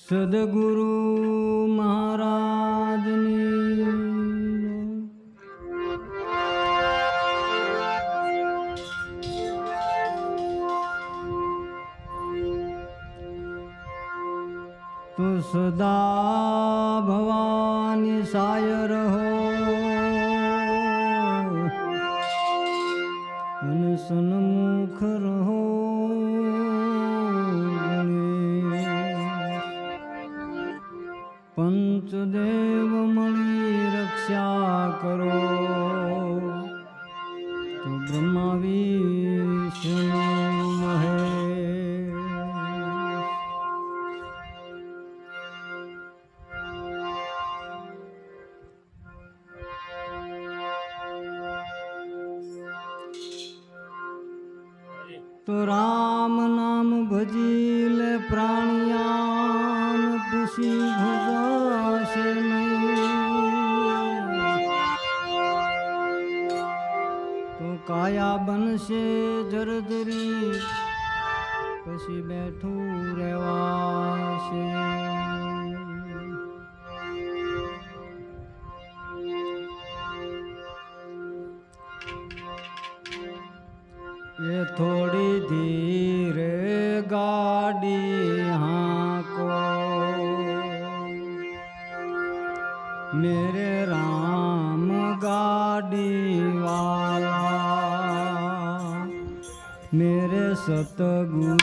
સદગુરુ મહારાજની તો સદા ભવાની સાય રહો વિષ્ણુ મહેશ તો રામ નામ ભજી લે પ્રાણિયાન ખુશી ભજાશે માયા બનશે જરદરી પછી બેઠું રહેવાશે. એ થોડી ધીરે ગાડી সতগুণ